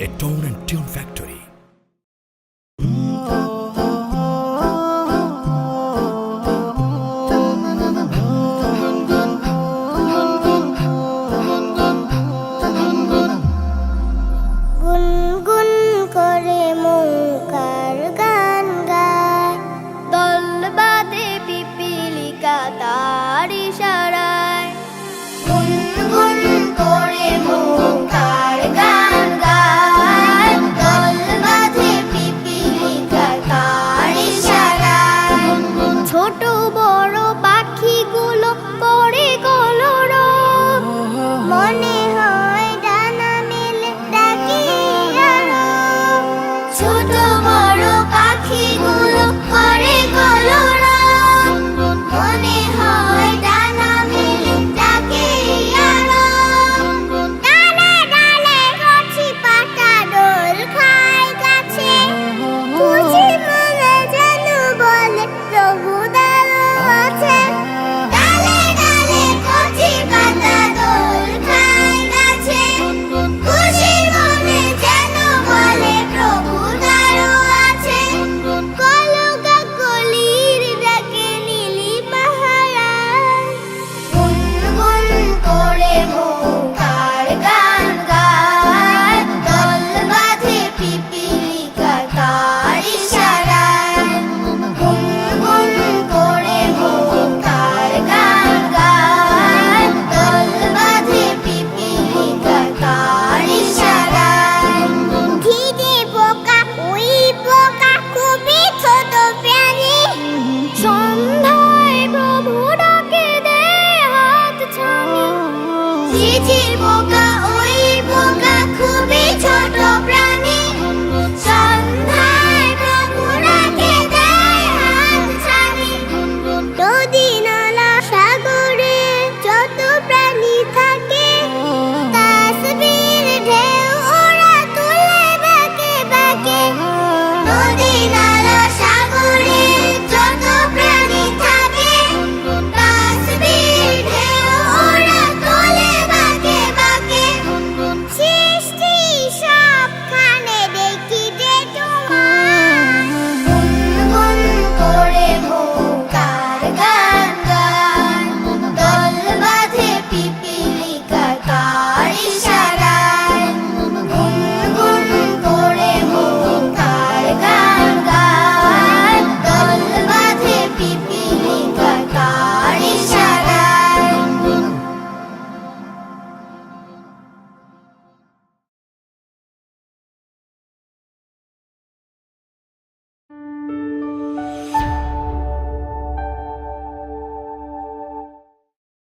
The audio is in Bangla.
a tone and tune factor. বোকা ওই বোকা খুবই ছোট